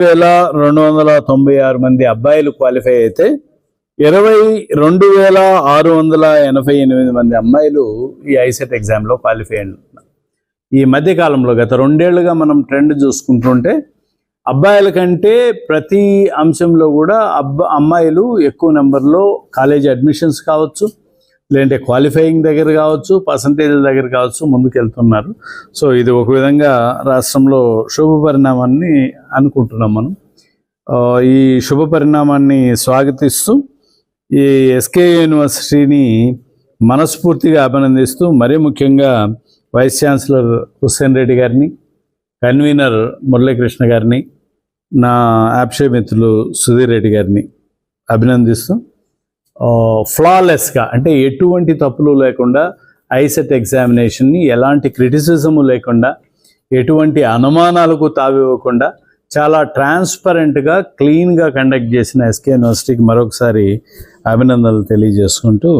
వేల రెండు వందల తొంభై ఆరు మంది అబ్బాయిలు క్వాలిఫై అయితే ఇరవై రెండు వేల ఆరు వందల ఎనభై ఎనిమిది మంది అమ్మాయిలు ఈ ఐసెట్ ఎగ్జామ్లో క్వాలిఫై అయినారు ఈ మధ్యకాలంలో గత రెండేళ్ళుగా మనం ట్రెండ్ చూసుకుంటుంటే అబ్బాయిల కంటే ప్రతి అంశంలో కూడా అబ్బ అమ్మాయిలు ఎక్కువ నెంబర్లో కాలేజీ అడ్మిషన్స్ కావచ్చు లేదంటే క్వాలిఫైయింగ్ దగ్గర కావచ్చు పర్సంటేజ్ దగ్గర కావచ్చు ముందుకెళ్తున్నారు. సో ఇది ఒక విధంగా రాష్ట్రంలో శుభ పరిణామాన్ని అనుకుంటున్నాం మనం. ఈ శుభ పరిణామాన్ని స్వాగతిస్తూ ఈ ఎస్కే యూనివర్సిటీని మనస్ఫూర్తిగా అభినందిస్తూ మరీ ముఖ్యంగా వైస్ ఛాన్సలర్ హుస్సేన్ రెడ్డి గారిని కన్వీనర్ మురళీకృష్ణ గారిని నా యాప్షే మిత్రులు సుధీర్ రెడ్డి గారిని అభినందిస్తూ ఫ్లాలెస్గా అంటే ఎటువంటి తప్పులు లేకుండా ఐసెట్ ఎగ్జామినేషన్ని ఎలాంటి క్రిటిసిజము లేకుండా ఎటువంటి అనుమానాలకు తావివ్వకుండా చాలా ట్రాన్స్పరెంట్గా క్లీన్గా కండక్ట్ చేసిన ఎస్కే యూనివర్సిటీకి మరొకసారి అభినందనలు తెలియజేసుకుంటూ